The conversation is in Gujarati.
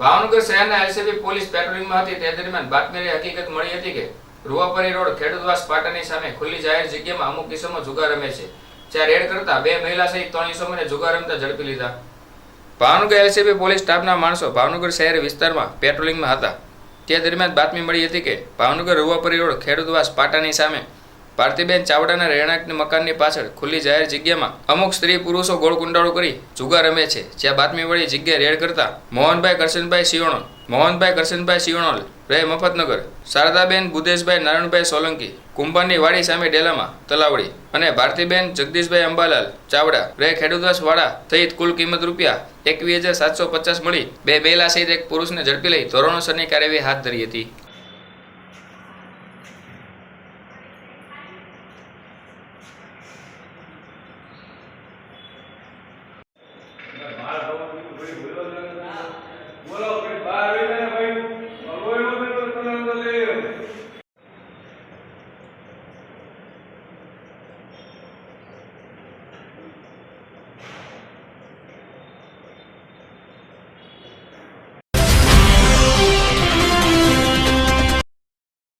ભાવનગર શહેરના એલસીબી પોલીસ પેટ્રોલિંગમાં હતી. તે દરમિયાન બાતમીની હકીકત મળી હતી કે રૂવાપરી રોડ ખેડૂતવાસ પાટાની સામે ખુલ્લી જાહેર જગ્યામાં અમુક કિસ્સામાં જુગાર રમે છે. જ્યાં રેડ કરતા બે મહિલા સહિત ત્રણ ઇસમોને જુગાર રમતા ઝડપી લીધા. ભાવનગર એલસીબી પોલીસ સ્ટાફના માણસો ભાવનગર શહેર વિસ્તારમાં પેટ્રોલિંગમાં હતા. તે દરમિયાન બાતમી મળી હતી કે ભાવનગર રૂવાપરી રોડ ખેડૂતવાસ પાટાની સામે ભારતીબેન ચાવડાના રહેણાંકની મકાનની પાછળ ખુલ્લી જાહેર જગ્યામાં અમુક સ્ત્રી પુરુષો ગોળ કુંડાળો કરી જુગાર રમે છે, જ્યાં બાતમી વળી જગ્યાએ રેડ કરતા મોહનભાઈ કરશનભાઈ સિયોણોલ મોહનભાઈ કરશનભાઈ સિયોણોલ રહે મફતનગર, શારદાબેન, બુદેશભાઈ, નારાયણભાઈ સોલંકી કુંભારની વાડી સામે ડેલામાં તલાવડી અને ભારતીબેન, જગદીશભાઈ અંબાલાલ ચાવડા રહે ખેડૂતવાસ વાડા સહિત કુલ કિંમત રૂપિયા એકવીસ હજાર સાતસો પચાસ મળી બે બેલા સહિત એક પુરુષને ઝડપી લઈ ધોરણોસરની કાર્યવાહી હાથ ધરી હતી.